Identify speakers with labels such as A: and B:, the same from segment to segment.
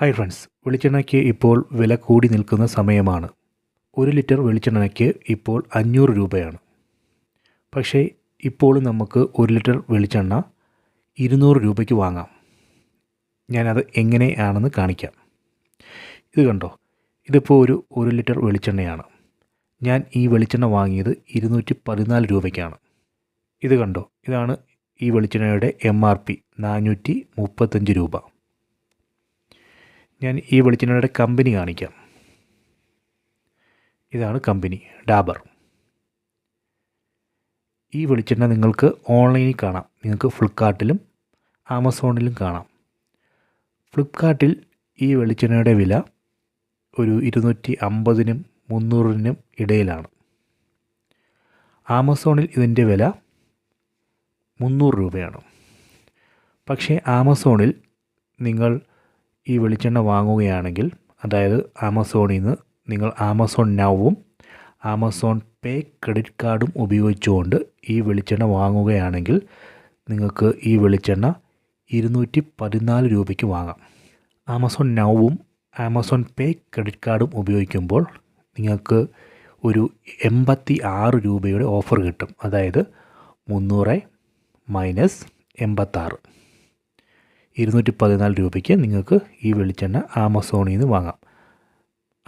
A: Hi friends വെളിച്ചെണ്ണയ്ക്ക് ഇപ്പോൾ വില കൂടി നിൽക്കുന്ന സമയമാണ്. ഒരു ലിറ്റർ വെളിച്ചെണ്ണയ്ക്ക് ഇപ്പോൾ അഞ്ഞൂറ് രൂപയാണ്. പക്ഷേ ഇപ്പോൾ നമുക്ക് ഒരു ലിറ്റർ വെളിച്ചെണ്ണ ഇരുന്നൂറ് രൂപയ്ക്ക് വാങ്ങാം. ഞാനത് എങ്ങനെയാണെന്ന് കാണിക്കാം. ഇത് കണ്ടോ? ഇതിപ്പോൾ ഒരു ഒരു ലിറ്റർ വെളിച്ചെണ്ണയാണ്. ഞാൻ ഈ വെളിച്ചെണ്ണ വാങ്ങിയത് ഇരുന്നൂറ്റി പതിനാല് രൂപയ്ക്കാണ്. ഇത് കണ്ടോ? ഇതാണ് ഈ വെളിച്ചെണ്ണയുടെ എം ആർ പി നാനൂറ്റി മുപ്പത്തഞ്ച് രൂപ. ഞാൻ ഈ വെളിച്ചെണ്ണയുടെ കമ്പനി കാണിക്കാം. ഇതാണ് കമ്പനി ഡാബർ. ഈ വെളിച്ചെണ്ണ നിങ്ങൾക്ക് ഓൺലൈനിൽ കാണാം. നിങ്ങൾക്ക് ഫ്ലിപ്കാർട്ടിലും ആമസോണിലും കാണാം. ഫ്ലിപ്കാർട്ടിൽ ഈ വെളിച്ചെണ്ണയുടെ വില ഒരു ഇരുന്നൂറ്റി അമ്പതിനും മുന്നൂറിനും ഇടയിലാണ്. ആമസോണിൽ ഇതിന്റെ വില മുന്നൂറ് രൂപയാണ്. പക്ഷേ ആമസോണിൽ നിങ്ങൾ ഈ വെളിച്ചെണ്ണ വാങ്ങുകയാണെങ്കിൽ അതായത് ആമസോണിൽ നിന്ന് നിങ്ങൾ ആമസോൺ നൗവും ആമസോൺ പേ ക്രെഡിറ്റ് കാർഡും ഉപയോഗിച്ചുകൊണ്ട് ഈ വെളിച്ചെണ്ണ വാങ്ങുകയാണെങ്കിൽ നിങ്ങൾക്ക് ഈ വെളിച്ചെണ്ണ ഇരുന്നൂറ്റി പതിനാല് രൂപയ്ക്ക് വാങ്ങാം. ആമസോൺ നൗവും ആമസോൺ പേ ക്രെഡിറ്റ് കാർഡും ഉപയോഗിക്കുമ്പോൾ നിങ്ങൾക്ക് ഒരു എൺപത്തി ആറ് രൂപയുടെ ഓഫർ കിട്ടും. അതായത് മുന്നൂറ് മൈനസ് എൺപത്താറ്. ഇരുന്നൂറ്റി പതിനാല് രൂപയ്ക്ക് നിങ്ങൾക്ക് ഈ വെളിച്ചെണ്ണ ആമസോണിൽ നിന്ന് വാങ്ങാം.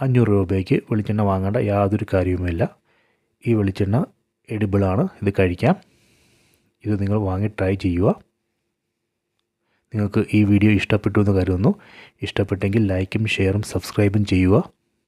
A: അഞ്ഞൂറ് രൂപയ്ക്ക് വെളിച്ചെണ്ണ വാങ്ങേണ്ട യാതൊരു കാര്യവുമില്ല. ഈ വെളിച്ചെണ്ണ എഡിബിളാണ് ഇത് കഴിക്കാം. ഇത് നിങ്ങൾ വാങ്ങി ട്രൈ ചെയ്യുക. നിങ്ങൾക്ക് ഈ വീഡിയോ ഇഷ്ടപ്പെട്ടു എന്ന് കരുതുന്നു. ഇഷ്ടപ്പെട്ടെങ്കിൽ ലൈക്കും ഷെയറും സബ്സ്ക്രൈബും ചെയ്യുക.